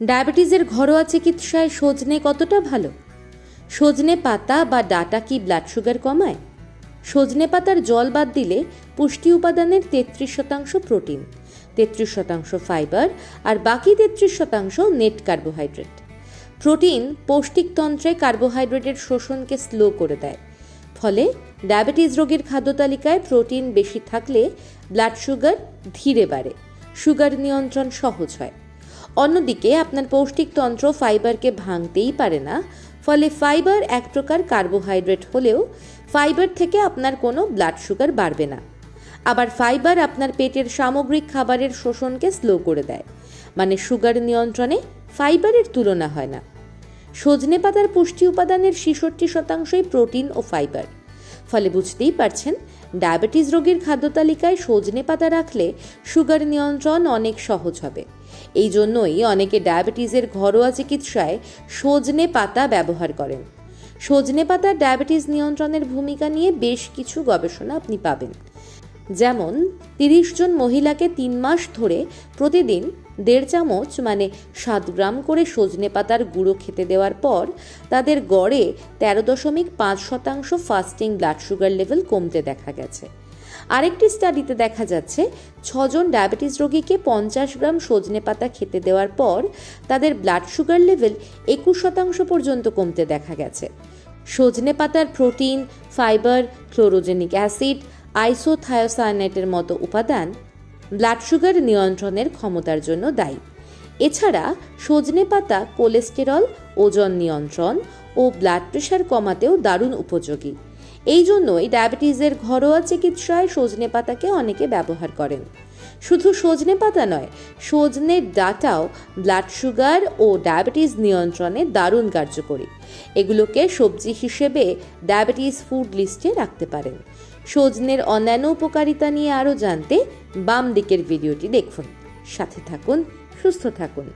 ডায়াবেটিসের ঘরোয়া চিকিৎসায় সজনে কতটা ভালো? সজনে পাতা বা ডাটা কি ব্লাড সুগার কমায়? সজনে পাতার জল বাদ দিলে পুষ্টি উপাদানের তেত্রিশ শতাংশ প্রোটিন, তেত্রিশ শতাংশ ফাইবার আর বাকি তেত্রিশ শতাংশ নেট কার্বোহাইড্রেট। প্রোটিন পৌষ্টিকতন্ত্রে কার্বোহাইড্রেটের শোষণকে স্লো করে দেয়। ফলে ডায়াবেটিস রোগীর খাদ্য তালিকায় প্রোটিন বেশি থাকলে ব্লাড সুগার ধীরে বাড়ে সুগার নিয়ন্ত্রণ সহজ হয়। অন্যদিকে আপনার পৌষ্টিকতন্ত্র ফাইবারকে ভাঙতেই পারে না, ফলে ফাইবার এক প্রকার কার্বোহাইড্রেট হলেও ফাইবার থেকে আপনার কোনো ব্লাড সুগার বাড়বে না। আবার ফাইবার আপনার পেটের সামগ্রিক খাবারের শোষণকে স্লো করে দেয় মানে সুগার নিয়ন্ত্রণে ফাইবারের তুলনা হয় না। সজনে পাতার পুষ্টি উপাদানের ছেষট্টি শতাংশই প্রোটিন ও ফাইবার। ফলে বুঝতেই পারছেন, ডায়াবেটিস রোগীর খাদ্য তালিকায় সজনে পাতা রাখলে সুগার নিয়ন্ত্রণ অনেক সহজ হবে। এই জন্যই অনেকে ডায়াবেটিসের ঘরোয়া চিকিৎসায় সজনে পাতা ব্যবহার করেন। সজনে পাতার ডায়াবেটিস নিয়ন্ত্রণের ভূমিকা নিয়ে বেশ কিছু গবেষণা আপনি পাবেন। যেমন, তিরিশ জন মহিলাকে তিন মাস ধরে প্রতিদিন দেড় চামচ মানে সাত গ্রাম করে সজনে পাতার গুঁড়ো খেতে দেওয়ার পর তাদের গড়ে তেরো দশমিক পাঁচ শতাংশ ফাস্টিং ব্লাড সুগার লেভেল কমতে দেখা গেছে। আরেকটি স্টাডিতে দেখা যাচ্ছে, ছজন ডায়াবেটিস রোগীকে পঞ্চাশ গ্রাম সজনে পাতা খেতে দেওয়ার পর তাদের ব্লাড সুগার লেভেল একুশ শতাংশ পর্যন্ত কমতে দেখা গেছে। সজনে পাতার প্রোটিন ফাইবার ক্লোরোজেনিক অ্যাসিড আইসোথায়োসায়ানাইটের মতো উপাদান ব্লাড সুগার নিয়ন্ত্রণের ক্ষমতার জন্য দায়ী। এছাড়া সজনে পাতা কোলেস্টেরল ওজন নিয়ন্ত্রণ ও ব্লাড প্রেশার কমাতেও দারুণ উপযোগী। এই জন্যই ডায়াবেটিসের ঘরোয়া চিকিৎসায় সজনে পাতাকে অনেকে ব্যবহার করেন। শুধু সজনে পাতা নয়, সজনের ডাটাও ব্লাড সুগার ও ডায়াবেটিস নিয়ন্ত্রণে দারুণ কার্যকরী। এগুলোকে সবজি হিসেবে ডায়াবেটিস ফুড লিস্টে রাখতে পারেন। সজনের অন্যান্য উপকারিতা নিয়ে আরও জানতে বাম দিকের ভিডিওটি দেখুন। সাথে থাকুন, সুস্থ থাকুন।